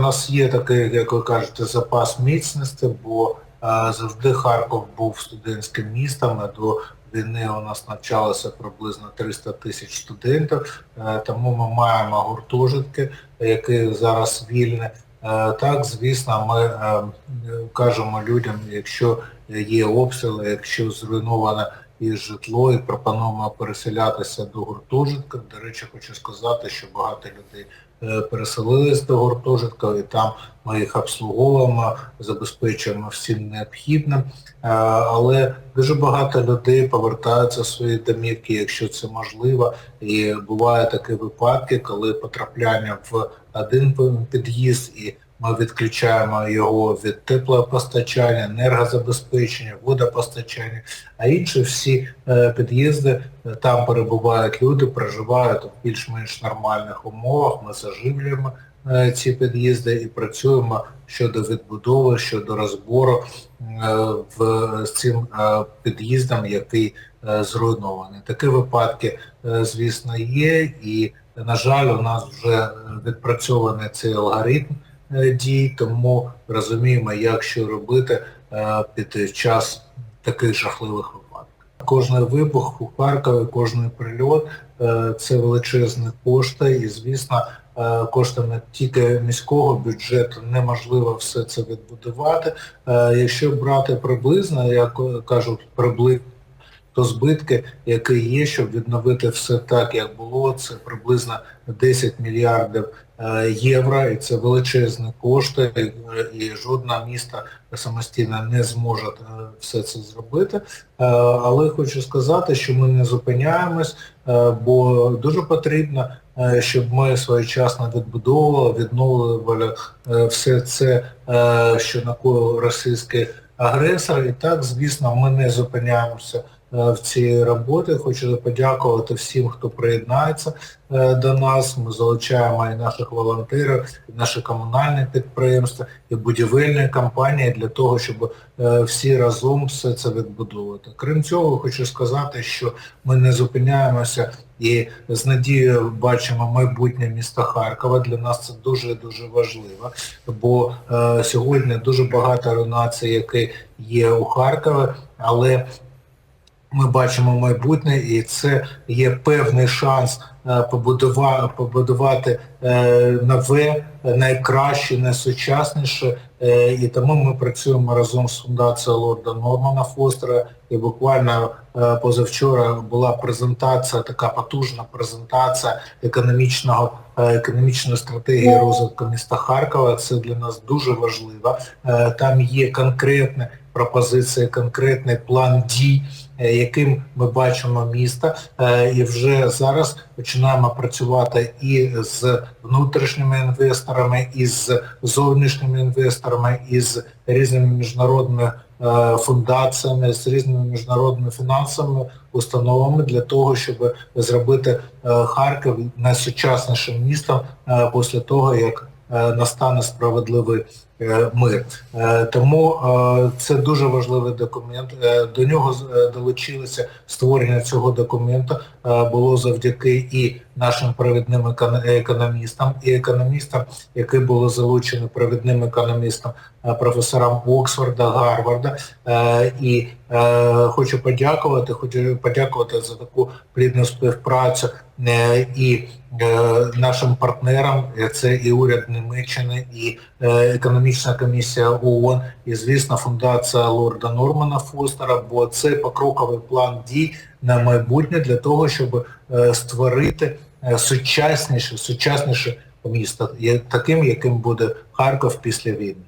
нас є такий, як ви кажете, запас міцності, бо е, завжди Харків був студентським містом, до війни у нас навчалося приблизно 300 тисяч студентів, е, тому ми маємо гуртожитки, які зараз вільні. Е, Так, звісно, ми кажемо людям, якщо є обстріли, якщо зруйноване і житло, і пропонуємо переселятися до гуртожитка. До речі, хочу сказати, що багато людей е, з до гуртожитка, і там ми їх обслуговуємо, забезпечуємо всім необхідним. Е, Але дуже багато людей повертаються в свої домівки, якщо це можливо. І бувають такі випадки, коли потрапляння в один під'їзд і ми відключаємо його від теплопостачання, енергозабезпечення, водопостачання, а інші всі е, під'їзди, е, там перебувають люди, проживають в більш-менш нормальних умовах, ми заживлюємо е, ці під'їзди і працюємо щодо відбудови, щодо розбору в, з цим під'їздом, який зруйнований. Такі випадки, звісно, є, і, на жаль, у нас вже відпрацьований цей алгоритм дій, тому розуміємо, як що робити е, під час таких жахливих випадків. Кожний вибух у Харкові, кожний прильот е, це величезні кошти і, звісно, е, коштами тільки міського бюджету неможливо все це відбудувати. Якщо брати приблизно, як кажуть, приблизно, то збитки, які є, щоб відновити все так, як було, це приблизно 10 мільярдів е, євро, і це величезні кошти, і, жодне місто самостійно не зможе е, все це зробити. Е, Але хочу сказати, що ми не зупиняємось, бо дуже потрібно, щоб ми своєчасно відбудовували, відновлювали все це, що накоїв російський агресор. І так, звісно, ми не зупиняємося в цій роботі. Хочу подякувати всім, хто приєднається е, до нас. Ми залучаємо і наших волонтерів, і наші комунальні підприємства, і будівельні компанії для того, щоб е, всі разом все це відбудовувати. Крім цього, хочу сказати, що ми не зупиняємося і з надією бачимо майбутнє міста Харкова. Для нас це дуже-дуже важливо, бо е, сьогодні дуже багато руйнацій, які є у Харкові, але ми бачимо майбутнє і це є певний шанс е, побудувати, е, нове, найкраще, найсучасніше. Е, І тому ми працюємо разом з фундацією Лорда Нормана Фостера. І буквально позавчора була презентація, така потужна презентація економічного, економічної стратегії розвитку міста Харкова. Це для нас дуже важливо. Там є конкретні пропозиції, конкретний план дій, яким ми бачимо місто. Е, І вже зараз починаємо працювати і з внутрішніми інвесторами, і з зовнішніми інвесторами, і з різними міжнародними е, фундаціями, з різними міжнародними фінансовими установами для того, щоб зробити е, Харків найсучаснішим містом е, після того, як е, настане справедливий е, мир. Е, Тому е, це дуже важливий документ. Е, До нього е, долучилися створення цього документу е, було завдяки і нашим провідним економістам, і економістам, які були залучені провідним економістам, е, професорам Оксфорда, Гарварда. Е, І е, хочу подякувати, хочу подякувати за таку плідну співпрацю е, і е, нашим партнерам, е, це і уряд Німеччини, і е, економічна комісія ООН, і, звісно, фундація Лорда Нормана Фостера, бо це покроковий план дій на майбутнє для того, щоб е, створити е, сучасніше, сучасніше місто, таким, яким буде Харків після війни.